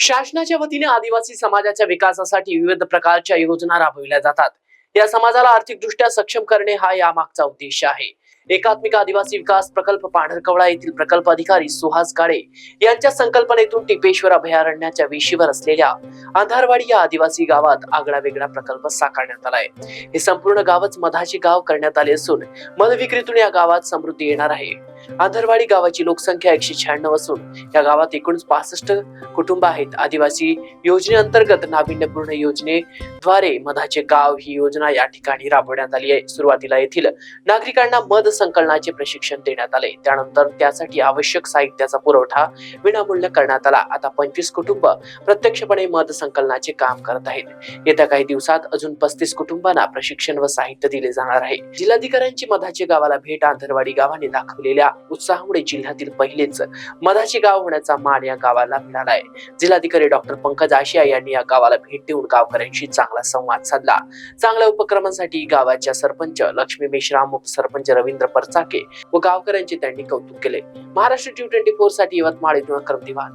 शासनाच्या वतीने आदिवासी समाजाच्या विकासासाठी विविध प्रकारच्या योजना राबविल्या जातात. या समाजाला आर्थिकदृष्ट्या सक्षम करणे हा यामागचा उद्देश आहे. एकात्मिक आदिवासी विकास प्रकल्प पांढरकवडा येथील प्रकल्प अधिकारी सुहास काळे यांच्या संकल्पनेतून टिपेश्वर अभयारण्याच्या वेशीवर असलेल्या अंधारवाडी या आदिवासी गावात आगळा वेगळा प्रकल्प साकारण्यात आलाय. हे संपूर्ण गावच मधाचे गाव करण्यात आले असून मध विक्रीतून या गावात समृद्धी येणार आहे. आंधरवाडी गावाची लोकसंख्या एकशे शहाण्णव असून या गावात एकूण पासष्ट कुटुंब आहेत. आदिवासी योजनेअंतर्गत नाविन्यपूर्ण योजनेद्वारे मधाचे गाव ही योजना या ठिकाणी राबवण्यात आली आहे. सुरुवातीला येथील नागरिकांना मध संकलनाचे प्रशिक्षण देण्यात आले. त्यानंतर त्यासाठी आवश्यक साहित्याचा पुरवठा विनामूल्य करण्यात आला. आता पंचवीस कुटुंब प्रत्यक्षपणे मध संकलनाचे काम करत आहेत. येत्या काही दिवसात अजून पस्तीस कुटुंबांना प्रशिक्षण व साहित्य दिले जाणार आहे. जिल्हाधिकाऱ्यांची मधाचे गावाला भेट आंधरवाडी गावाने दाखवलेल्या या उत्साहामुळे जिल्ह्यातील पहिलेच मधाचे गाव होण्याचा मान या गावाला मिळाला आहे. जिल्हाधिकारी डॉक्टर पंकज आशिया यांनी या गावाला भेट देऊन गावकऱ्यांशी चांगला संवाद साधला. चांगल्या उपक्रमांसाठी गावाच्या सरपंच लक्ष्मी मेश्राम उपसरपंच रवींद्र परचाके व गावकऱ्यांचे त्यांनी कौतुक केले. महाराष्ट्र टी ट्वेंटी फोरसाठी यवतमाळ इथून अक्रम दिवाण.